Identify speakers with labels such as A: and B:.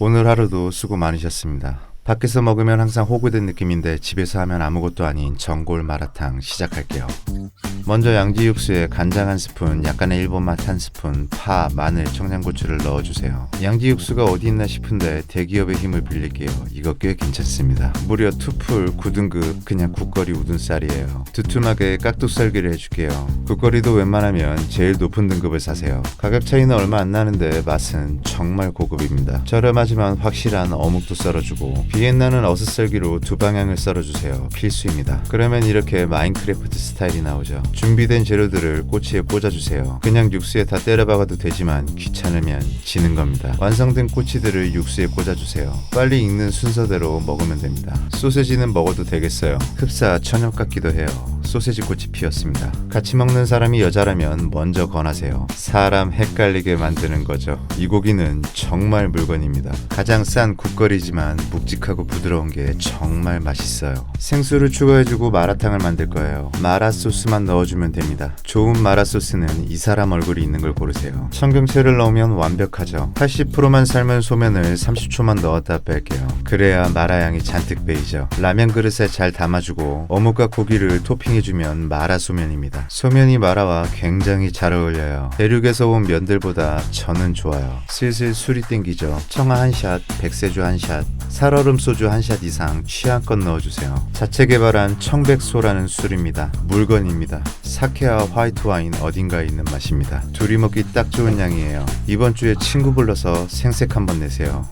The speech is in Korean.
A: 오늘 하루도 수고 많으셨습니다. 밖에서 먹으면 항상 호구된 느낌인데 집에서 하면 아무것도 아닌 전골 마라탕 시작할게요. 먼저 양지 육수에 간장 한 스푼, 약간의 일본 맛 한 스푼, 파, 마늘, 청양고추를 넣어주세요. 양지 육수가 어디 있나 싶은데 대기업의 힘을 빌릴게요. 이거 꽤 괜찮습니다. 무려 투풀 9등급 그냥 국거리 우둔살이에요. 두툼하게 깍둑썰기를 해줄게요. 국거리도 웬만하면 제일 높은 등급을 사세요. 가격 차이는 얼마 안 나는데 맛은 정말 고급입니다. 저렴하지만 확실한 어묵도 썰어주고 비엔나는 어슷썰기로 두 방향을 썰어주세요. 필수입니다. 그러면 이렇게 마인크래프트 스타일이 나오죠. 준비된 재료들을 꼬치에 꽂아주세요. 그냥 육수에 다 때려박아도 되지만 귀찮으면 지는 겁니다. 완성된 꼬치들을 육수에 꽂아주세요. 빨리 익는 순서대로 먹으면 됩니다. 소세지는 먹어도 되겠어요. 흡사 천엽 같기도 해요. 소세지 꽃이 피었습니다. 같이 먹는 사람이 여자라면 먼저 권하세요. 사람 헷갈리게 만드는 거죠. 이 고기는 정말 물건입니다. 가장 싼 국거리지만 묵직하고 부드러운 게 정말 맛있어요. 생수를 추가해주고 마라탕을 만들 거예요. 마라 소스만 넣어주면 됩니다. 좋은 마라 소스는 이 사람 얼굴이 있는 걸 고르세요. 청경채를 넣으면 완벽하죠. 80%만 삶은 소면을 30초만 넣었다 뺄게요. 그래야 마라 향이 잔뜩 배이죠. 라면 그릇에 잘 담아주고 어묵과 고기를 토핑해주면 마라 소면입니다. 소면이 마라와 굉장히 잘 어울려요. 대륙에서 온 면들보다 저는 좋아요. 슬슬 술이 땡기죠. 청아 한 샷, 백세주 한 샷, 살얼음 소주 한 샷 이상 취향껏 넣어주세요. 자체 개발한 청백소라는 술입니다. 물건입니다. 사케와 화이트 와인 어딘가에 있는 맛입니다. 둘이 먹기 딱 좋은 양이에요. 이번 주에 친구 불러서 생색 한번 내세요.